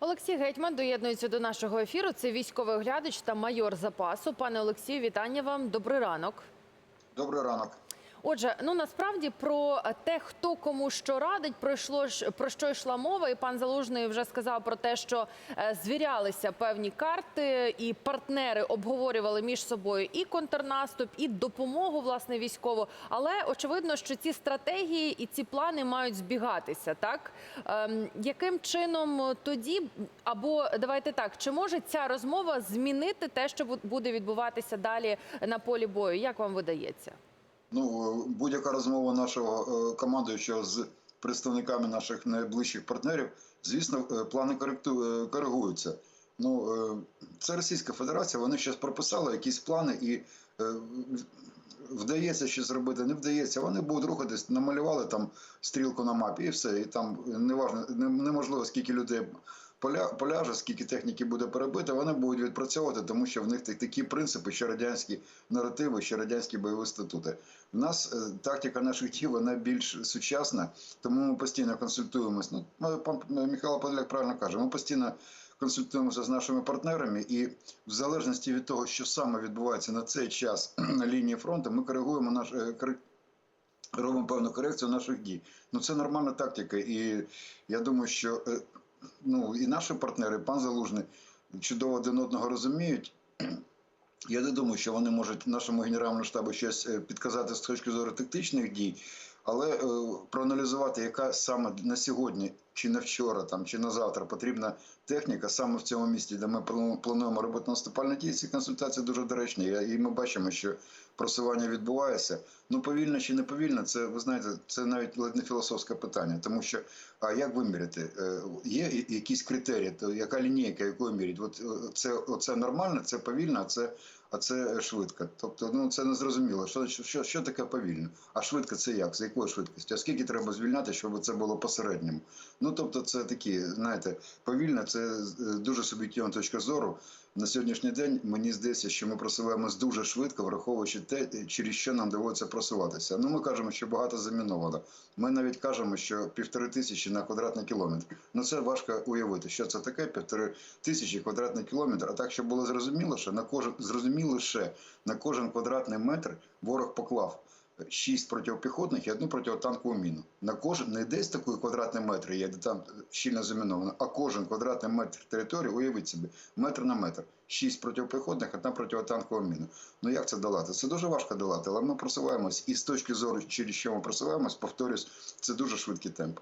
Олексій Гетьман доєднується до нашого ефіру. Це військовий оглядач та майор запасу. Пане Олексію, вітання вам. Добрий ранок. Добрий ранок. Отже, ну насправді про те, хто кому що радить, пройшло про що йшла мова, і пан Залужний вже сказав про те, що е, звірялися певні карти, і партнери обговорювали між собою і контрнаступ, і допомогу власне військову. Але очевидно, що ці стратегії і ці плани мають збігатися. Так ем, яким чином тоді, або давайте так, чи може ця розмова змінити те, що буде відбуватися далі на полі бою? Як вам видається? Ну, будь-яка розмова нашого е, командуючого з представниками наших найближчих партнерів, звісно, е, плани е, коригуються. Ну, е, це Російська Федерація, вони щось прописали, якісь плани, і е, вдається щось зробити, не вдається. Вони будуть рухатись, намалювали там стрілку на мапі і все. І там неважно, не- неможливо, скільки людей поля, поляже, скільки техніки буде перебито, вони будуть відпрацьовувати, тому що в них такі принципи, що радянські наративи, що радянські бойові статути. У нас е, тактика наших дій вона більш сучасна, тому ми постійно консультуємось. Ну, пан Михайло Подоляк правильно каже, ми постійно консультуємося з нашими партнерами, і в залежності від того, що саме відбувається на цей час на лінії фронту, ми коригуємо наш е, робимо певну корекцію наших дій. Ну це нормальна тактика, і я думаю, що е, ну і наші партнери, пан Залужний, чудово один одного розуміють. Я не думаю, що вони можуть нашому генеральному штабу щось е, підказати з точки зору тактичних дій, але е, проаналізувати, яка саме на сьогодні, чи на вчора, там, чи на завтра потрібна техніка саме в цьому місті, де ми плануємо робити наступальні дії, ці консультації дуже доречні. І ми бачимо, що просування відбувається. Ну, повільно чи не повільно, це ви знаєте, це навіть ледь не філософське питання, тому що а як виміряти? Е, Є якісь критерії, то яка лінійка, якою мірять? От е, це оце нормально, це повільно, а це а це швидко. Тобто, ну це не зрозуміло. Що, що, що таке повільно? А швидко це як? З якою швидкістю? А скільки треба звільняти, щоб це було посередньому? Ну тобто, це такі, знаєте, повільно, це е, дуже суб'єктивна точка зору. На сьогоднішній день мені здається, що ми просуваємось дуже швидко, враховуючи те, через що нам доводиться просуватися. Ну, ми кажемо, що багато заміновано. Ми навіть кажемо, що півтори тисячі на квадратний кілометр. Ну це важко уявити, що це таке півтори тисячі квадратний кілометр. А так, щоб було зрозуміло, що на кожен зрозуміло ще на кожен квадратний метр ворог поклав. Шість протипіхотних і одну протитанкову міну. На кожен не десь такий квадратний метр є, там щільно заміновано, а кожен квадратний метр території, уявіть собі, метр на метр. Шість протипіхотних, одна протитанкова міна. Ну як це долати? Це дуже важко долати, але ми просуваємось. І з точки зору, через що ми просуваємось, повторюсь, це дуже швидкий темп.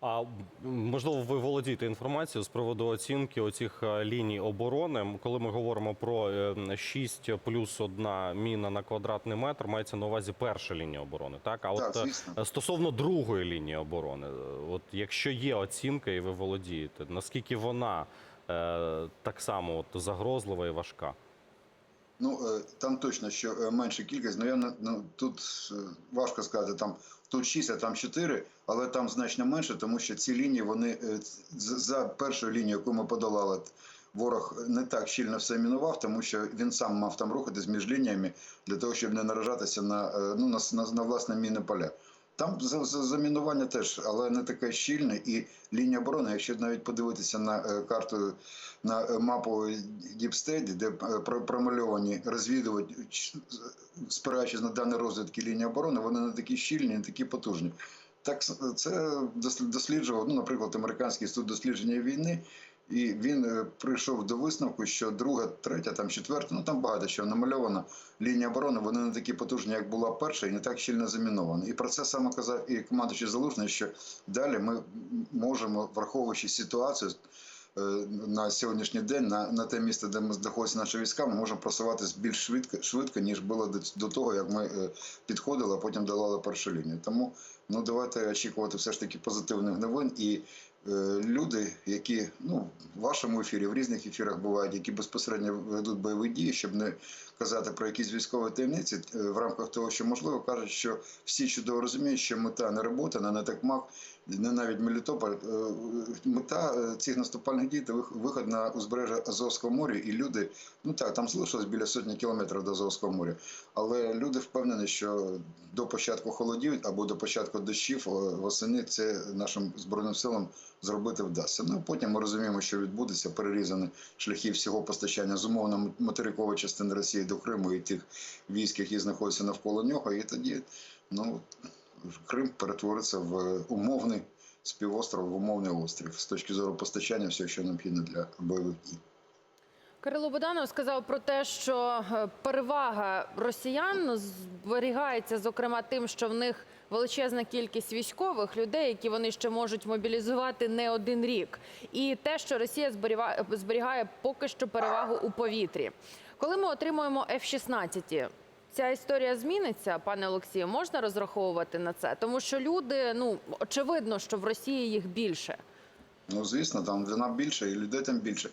А можливо, ви володієте інформацією з приводу оцінки оцих е, ліній оборони. Коли ми говоримо про е, 6 плюс 1 міна на квадратний метр, мається на увазі перша лінія оборони. Так, а Так, от е, звісно. стосовно другої лінії оборони, е, от якщо є оцінка і ви володієте, наскільки вона е, так само от загрозлива і важка? Ну е, там точно що е, менша кількість. Ну я ну, тут е, важко сказати, там тут 6, а там 4, але там значно менше, тому що ці лінії вони за першою лінією, яку ми подолали. Ворог не так щільно все мінував, тому що він сам мав там рухатись між лініями для того, щоб не наражатися на, ну, на, на, на власне мінне поля. Там за- за- замінування теж, але не таке щільне. І лінія оборони, якщо навіть подивитися на е, карту, на е, мапу State, де е, про- промальовані розвідувачі, спираючись на дані розвідки лінії оборони, вони не такі щільні, не такі потужні. Так це дос- досліджував, ну, наприклад, американський інститут дослідження війни, і він е, прийшов до висновку, що друга, третя, там четверта, ну там багато що намальовано. Лінія оборони вони не такі потужні, як була перша, і не так щільно замінована. І про це саме казав і командуючий Залужний, що далі ми можемо, враховуючи ситуацію. е, На сьогоднішній день на, на те місце, де ми знаходяться наші війська, ми можемо просуватися більш швидко, швидко ніж було до, того, як ми е, підходили, а потім долали першу лінію. Тому ну давайте очікувати все ж таки позитивних новин і люди, які ну в вашому ефірі, в різних ефірах бувають, які безпосередньо ведуть бойові дії, щоб не казати про якісь військові таємниці е, в рамках того, що можливо кажуть, що всі чудово розуміють, що мета не робота, не так мах, не навіть Мелітополь. Е, Мета е, цих наступальних дій це виход на узбережжя Азовського моря, і люди, ну так, там залишилось біля сотні кілометрів до Азовського моря. Але люди впевнені, що до початку холодів або до початку дощів е, восени це нашим збройним силам зробити вдасться. Ну потім ми розуміємо, що відбудеться перерізані шляхи всього постачання з умовно материкової частини Росії до Криму і тих військ, які знаходяться навколо нього. І тоді ну, Крим перетвориться в умовний співостров, в умовний острів з точки зору постачання всього, що необхідно для бойових дій. Кирило Буданов сказав про те, що е, перевага росіян зберігається, зокрема, тим, що в них величезна кількість військових людей, які вони ще можуть мобілізувати не один рік, і те, що Росія зберігає поки що перевагу у повітрі. Коли ми отримуємо F-16, ця історія зміниться, пане Олексію, можна розраховувати на це, тому що люди, ну очевидно, що в Росії їх більше. Ну, звісно, там вона більше і людей там більше.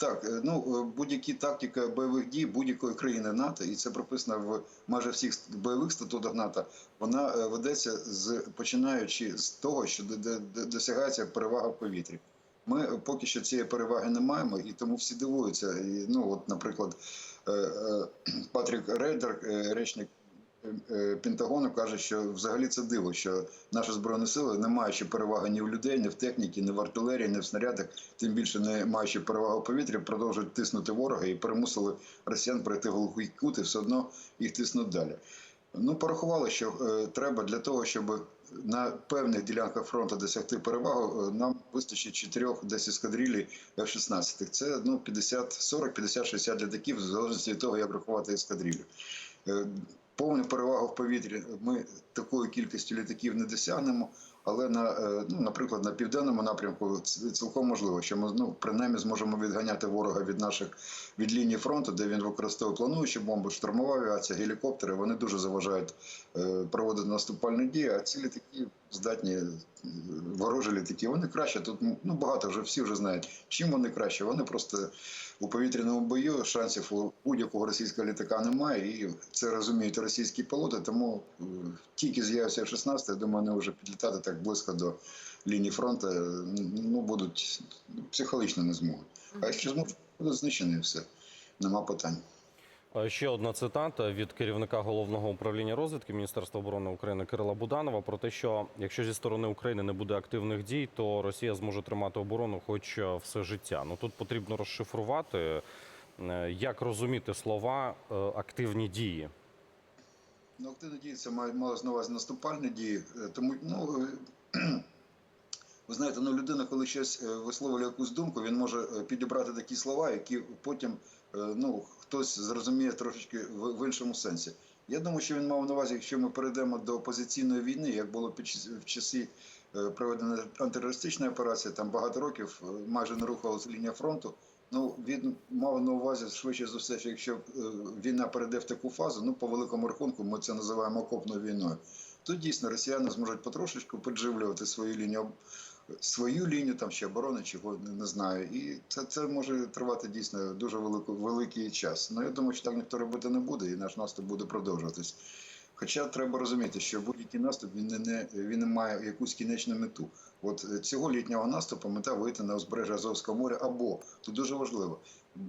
Так, е, ну е, будь-які тактика бойових дій будь-якої країни НАТО, і це прописано в майже всіх бойових статутах НАТО. Вона е, ведеться з починаючи з того, що досягається перевага в повітрі. Ми поки що цієї переваги не маємо, і тому всі дивуються. І, ну, от, наприклад, Патрік Рейдер, е, речник е, е, Пентагону, каже, що взагалі це диво, що наші збройні сили, не маючи переваги ні в людей, ні в техніці, ні в артилерії, ні в снарядах, тим більше не маючи перевагу в повітрі, продовжують тиснути ворога і перемусили росіян пройти глухий кут і все одно їх тиснуть далі. Ну, порахували, що е, треба для того, щоб на певних ділянках фронту досягти перевагу, е, нам вистачить 4-10 ескадрилій F-16. Це ну, 50, 40, 50, 60 літаків, в залежності від того, як рахувати ескадрилю. Е, Повну перевагу в повітрі ми такою кількістю літаків не досягнемо, але на, е, ну, наприклад, на південному напрямку цілком можливо, що ми ну, принаймні зможемо відганяти ворога від наших від лінії фронту, де він використовує плануючі бомби, штурмова авіація, гелікоптери. Вони дуже заважають е, проводити наступальні дії, а цілі літаки здатні е, ворожі літаки. Вони краще тут ну багато вже всі вже знають. Чим вони краще? Вони просто у повітряному бою шансів у будь-якого російського літака немає, і це розуміють російські пілоти. Тому е, тільки з'явився F-16, я думаю, вони вже підлітати так близько до лінії фронту. е, Ну будуть психологічно не зможуть. А якщо зможуть, будуть знищені і все. Нема питань. Е, Ще одна цитата від керівника головного управління розвідки Міністерства оборони України Кирила Буданова про те, що якщо зі сторони України не буде активних дій, то Росія зможе тримати оборону, хоч е, все життя. Ну тут потрібно розшифрувати, е, як розуміти слова активні дії. Ну, активні дії це має малось на увазі наступальні дії. Тому ну ви знаєте, ну людина, коли щось е, висловлює якусь думку, він може е, підібрати такі слова, які потім е, ну хтось зрозуміє трошечки в, в іншому сенсі. Я думаю, що він мав на увазі, якщо ми перейдемо до опозиційної війни, як було під в часі е, проведення антитерористичної операції, там багато років майже не рухалася лінія фронту. Ну, він мав на увазі швидше за все, що якщо війна перейде в таку фазу, ну по великому рахунку, ми це називаємо окопною війною. То дійсно росіяни зможуть потрошечку підживлювати свою лінію, свою лінію там ще оборони, чого не, не знаю. І це, це може тривати дійсно дуже велику, великий час. Ну я думаю, що так ніхто робити не буде, і наш наступ буде продовжуватись. Хоча треба розуміти, що будь-який наступ він не, він не має якусь кінечну мету. От е, цього літнього наступу мета вийти на узбережжя Азовського моря, або тут дуже важливо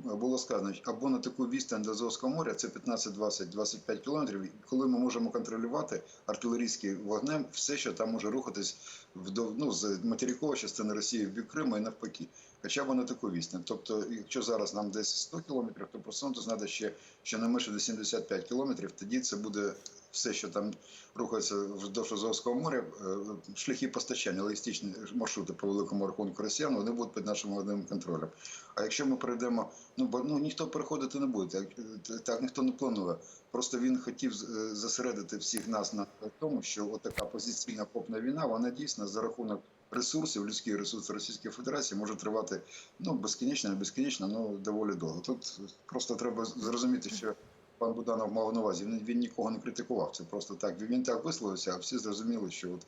було сказано, або на таку відстань до Азовського моря, це 15-20-25 кілометрів, коли ми можемо контролювати артилерійським вогнем все, що там може рухатись вдов, ну, з материкової частини Росії в бік Криму і навпаки. Хоча б на таку відстань. Тобто, якщо зараз нам десь 100 кілометрів, то просунути треба ще, ще не менше до 75 кілометрів, тоді це буде все, що там рухається вздовж Азовського моря, е, шляхи постачання, логістичні маршрути по великому рахунку росіян, вони будуть під нашим вогневим контролем. А якщо ми перейдемо, ну бо ну ніхто переходити не буде, так, так ніхто не планує. Просто він хотів е, зосередити всіх нас на тому, що от така позиційна копна війна, вона дійсно за рахунок ресурсів, людський ресурс Російської Федерації може тривати ну безкінечно, не безкінечно, ну доволі довго. Тут просто треба зрозуміти, що пан Буданов мав на увазі. Він, він нікого не критикував. Це просто так. Він так висловився, а всі зрозуміли, що от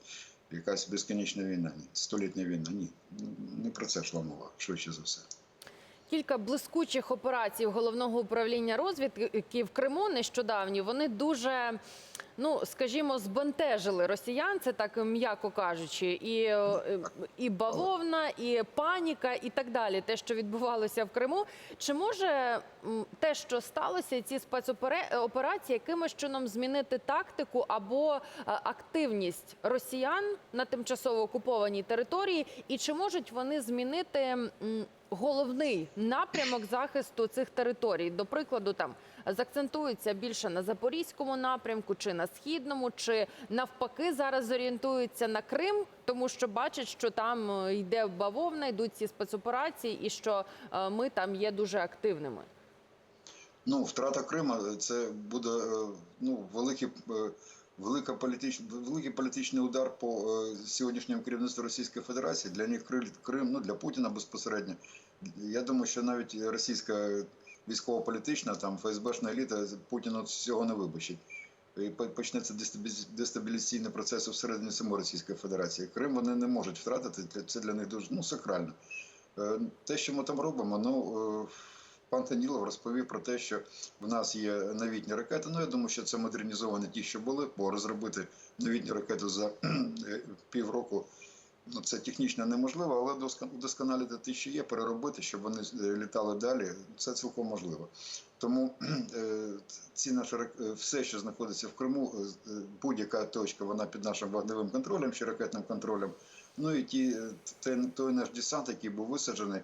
якась безкінечна війна, ні, столітня війна. Ні, не про це йшла мова, швидше за все. Кілька блискучих операцій головного управління розвідки в Криму нещодавні. Вони дуже ну скажімо, збентежили росіян, це так м'яко кажучи, і, і бавовна, і паніка, і так далі. Те, що відбувалося в Криму. Чи може те, що сталося, ці спецоперації, якимось чином змінити тактику або е, активність росіян на тимчасово окупованій території, і чи можуть вони змінити головний напрямок захисту цих територій? До прикладу, там закцентуються більше на запорізькому напрямку, чи на східному, чи навпаки зараз зорієнтуються на Крим, тому що бачать, що там е, йде бавовна, йдуть ці спецоперації, і що е, ми там є дуже активними. Ну, втрата Крима це буде е, ну, великий, е, велика політич, великий політичний удар по е, сьогоднішньому керівництву Російської Федерації. Для них Крим, ну для Путіна безпосередньо. Я думаю, що навіть російська військово-політична, там ФСБшна еліта Путіну цього не вибачить. І почнеться дестабіліз- дестабілізаційний процес всередині самої Російської Федерації. Крим вони не можуть втратити. Це для них дуже ну, сакрально. Е, Те, що ми там робимо, ну. Пан Танілов розповів про те, що в нас є новітні ракети. Ну, я думаю, що це модернізовані ті, що були, бо розробити новітні ракети за е, півроку ну, це технічно неможливо, але удосконалити ті, що є, переробити, щоб вони е, літали далі, це цілком можливо. Тому е, ці наші все, що знаходиться в Криму, будь-яка точка, вона під нашим вогневим контролем чи ракетним контролем. Ну і ті, той, той наш десант, який був висаджений.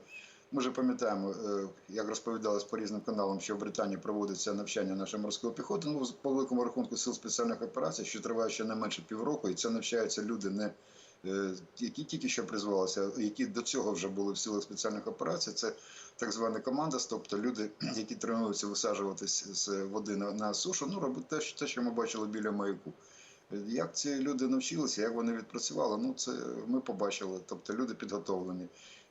Ми вже пам'ятаємо, е, як розповідалось по різним каналам, що в Британії проводиться навчання нашої морської піхоти. Ну, по великому рахунку сил спеціальних операцій, що триває ще не менше півроку, і це навчаються люди, не е, які тільки що призвалися, які до цього вже були в силах спеціальних операцій. Це так звана команда, тобто люди, які тренуються висаджуватись з води на, на сушу, ну робити те, те, що ми бачили біля маяку. Е, Як ці люди навчилися, як вони відпрацювали, ну це ми побачили. Тобто люди підготовлені.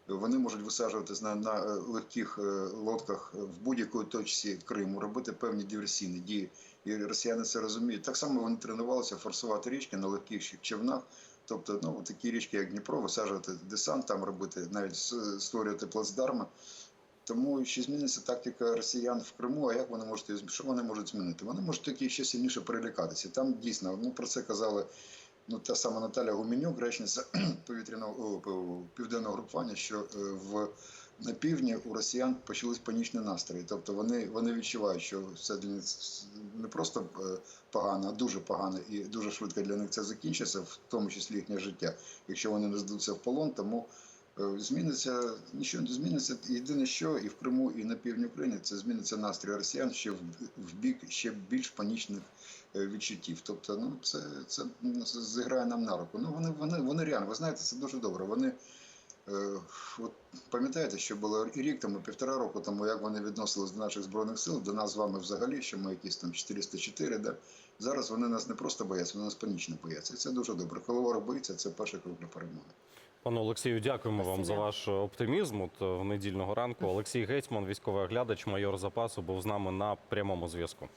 Вони можуть висаджуватись на, на е, легких е, лодках в будь-якої точці Криму, робити певні диверсійні дії. І росіяни це розуміють. Так само вони тренувалися форсувати річки на легких човнах. Тобто, ну такі річки, як Дніпро, висаджувати десант, там робити, навіть створювати плацдарми. Тому ще зміниться тактика росіян в Криму. А як вони можуть що вони можуть змінити? Вони можуть тільки ще сильніше перелякатися. Там дійсно, ну про це казали та сама Наталя Гуменюк, речниця повітряного південного групування, що е, в на півдні у росіян почались панічні настрої. Тобто вони, вони відчувають, що це для них не просто е, погано, а дуже погано і дуже швидко для них це закінчиться, в тому числі їхнє життя. Якщо вони не здадуться в полон, тому е, зміниться нічого не зміниться. Єдине, що і в Криму, і на півдні України це зміниться настрій росіян ще в, бік ще більш панічних відчуттів. Тобто, ну це, це зіграє нам на руку. Ну вони, вони, вони реально, ви знаєте, це дуже добре. Вони е, от пам'ятаєте, що було рік тому, півтора року тому, як вони відносились до наших збройних сил, до нас з вами взагалі, що ми якісь там 404, да? Зараз вони нас не просто бояться, вони нас панічно бояться. І це дуже добре. Коли ворог боїться, це перший крок для перемоги. Пане Олексію, дякуємо вам за ваш оптимізм. От е, в недільного ранку Олексій Гетьман, військовий оглядач, майор запасу, був з нами на прямому зв'язку.